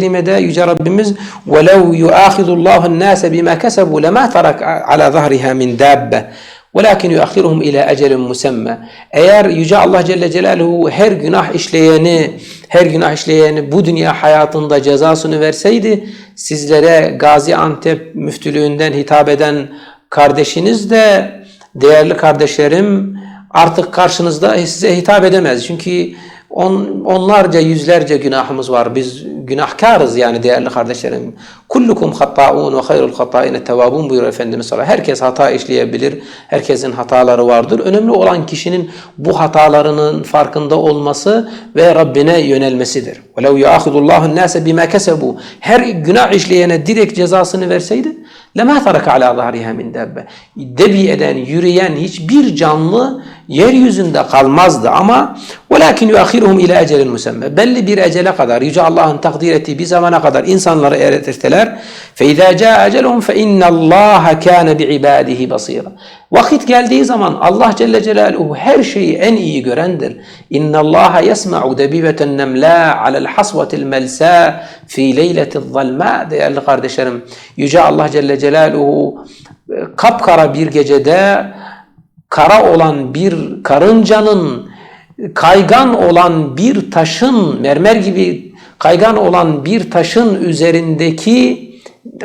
kerimede Yüce Rabbimiz وَلَوْ يُؤَاخِذُ اللّٰهُ النَّاسَ بِمَا كَسَبُوا لَمَا تَرَكْ عَلَى ظَهْرِهَا مِنْ دَابَّةٍ وَلَكِنْ يُؤَخِّرُهُمْ اِلَى اَجَلٍ مُسَمَّى Eğer Yüce Allah Celle Celaluhu her günah işleyeni, her günah işleyeni bu dünya hayatında cezasını verseydi, sizlere Gaziantep müftülüğünden hitap eden kardeşiniz de, değerli kardeşlerim, artık karşınızda size hitap edemez. Çünkü on, onlarca yüzlerce günahımız var. Biz günahkarız yani değerli kardeşlerim. Kullukum hatta'un ve hayrul hatta'ine tevabun buyuruyor Efendimiz sallallahu Herkes hata işleyebilir. Herkesin hataları vardır. Önemli olan kişinin bu hatalarının farkında olması ve Rabbine yönelmesidir. وَلَوْ يَأْخُذُ اللّٰهُ النَّاسَ بِمَا كَسَبُوا Her günah işleyene direkt cezasını verseydi لَمَا تَرَكَ عَلَى ظَهْرِهَا مِنْ دَبَّ Debi eden, yürüyen hiçbir canlı yeryüzünde kalmazdı ama وَلَكِنْ يُؤَخِرُهُمْ اِلَى اَجَلٍ مُسَمَّ Belli bir ecele kadar, Yüce Allah'ın takdir ettiği bir zamana kadar insanları eretirteler. فَاِذَا جَاءَ اَجَلُهُمْ فَاِنَّ اللّٰهَ كَانَ بِعِبَادِهِ بَصِيرًا Vakit geldiği zaman Allah Celle Celaluhu her şeyi en iyi görendir. اِنَّ اللّٰهَ يَسْمَعُ دَبِيبَةَ النَّمْلَا عَلَى الْحَصْوَةِ الْمَلْسَى فِي لَيْلَةِ الظَّلْمَا Değerli kardeşlerim, Yüce Allah Celle Celaluhu kapkara bir gecede kara olan bir karıncanın kaygan olan bir taşın mermer gibi kaygan olan bir taşın üzerindeki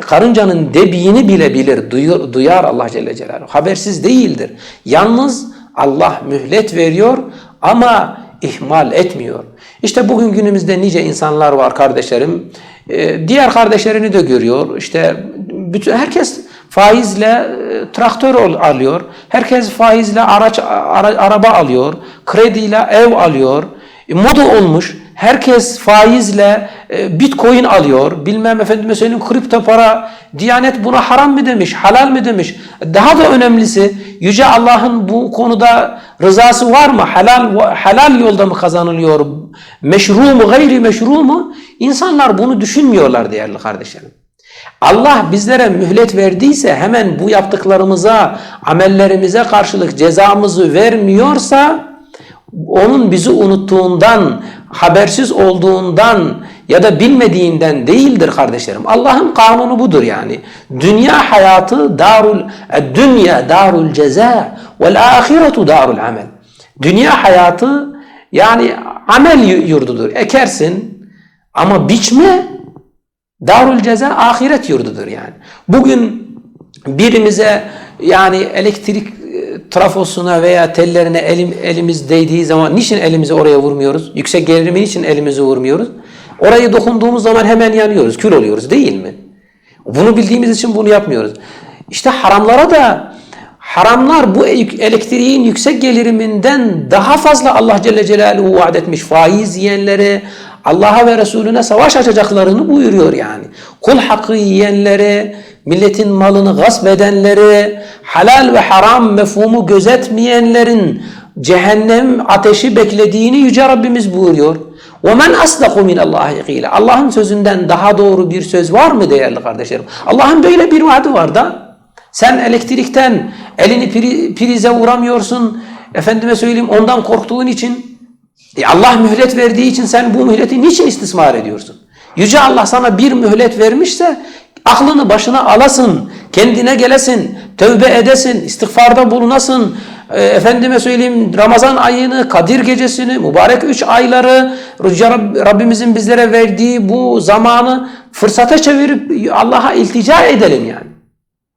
karıncanın debiğini bile bilir, duyur, duyar Allah Celle Celaluhu. Habersiz değildir. Yalnız Allah mühlet veriyor ama ihmal etmiyor. İşte bugün günümüzde nice insanlar var kardeşlerim. Ee, diğer kardeşlerini de görüyor. İşte bütün herkes faizle e, traktör alıyor. Herkes faizle araç ara, araba alıyor. Krediyle ev alıyor. E, moda olmuş. Herkes faizle e, bitcoin alıyor. Bilmem efendime söyleyeyim kripto para. Diyanet buna haram mı demiş, halal mı demiş. Daha da önemlisi Yüce Allah'ın bu konuda rızası var mı? Halal halal yolda mı kazanılıyor? Meşru mu, gayri meşru mu? İnsanlar bunu düşünmüyorlar değerli kardeşlerim. Allah bizlere mühlet verdiyse hemen bu yaptıklarımıza, amellerimize karşılık cezamızı vermiyorsa onun bizi unuttuğundan, habersiz olduğundan ya da bilmediğinden değildir kardeşlerim. Allah'ın kanunu budur yani. Dünya hayatı darul dünya darul ceza vel ahiretu darul amel. Dünya hayatı yani amel yurdudur. Ekersin ama biçme darul ceza ahiret yurdudur yani. Bugün birimize yani elektrik trafosuna veya tellerine elim, elimiz değdiği zaman niçin elimizi oraya vurmuyoruz? Yüksek gerilimi için elimizi vurmuyoruz? Orayı dokunduğumuz zaman hemen yanıyoruz, kül oluyoruz değil mi? Bunu bildiğimiz için bunu yapmıyoruz. İşte haramlara da haramlar bu elektriğin yüksek geliriminden daha fazla Allah Celle Celaluhu vaat etmiş. Faiz yiyenlere, Allah'a ve Resulüne savaş açacaklarını buyuruyor yani. Kul hakkı yiyenlere, milletin malını gasp edenleri, halal ve haram mefhumu gözetmeyenlerin cehennem ateşi beklediğini Yüce Rabbimiz buyuruyor. وَمَنْ أَصْدَقُ مِنَ اللّٰهِ قِيلًا Allah'ın sözünden daha doğru bir söz var mı değerli kardeşlerim? Allah'ın böyle bir vaadi var da. Sen elektrikten elini prize vuramıyorsun. Efendime söyleyeyim ondan korktuğun için. E Allah mühlet verdiği için sen bu mühleti niçin istismar ediyorsun? Yüce Allah sana bir mühlet vermişse Aklını başına alasın, kendine gelesin, tövbe edesin, istiğfarda bulunasın. E, efendime söyleyeyim Ramazan ayını, Kadir gecesini, mübarek üç ayları, Rabbimizin bizlere verdiği bu zamanı fırsata çevirip Allah'a iltica edelim yani.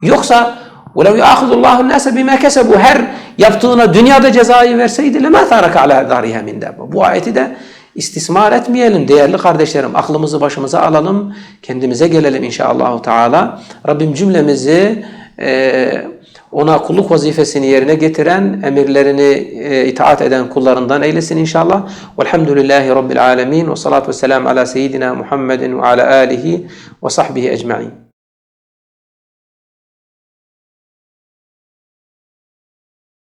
Yoksa وَلَوْ يَأْخُذُ اللّٰهُ النَّاسَ بِمَا كَسَبُوا Her yaptığına dünyada cezayı verseydi lema taraka ala dariha min Bu ayeti de istismar etmeyelim değerli kardeşlerim. Aklımızı başımıza alalım. Kendimize gelelim inşallah Teala. Rabbim cümlemizi e, ona kulluk vazifesini yerine getiren, emirlerini e, itaat eden kullarından eylesin inşallah. Velhamdülillahi Rabbil alemin ve salatu vesselamu ala seyyidina Muhammedin ve ala alihi ve sahbihi ecmain.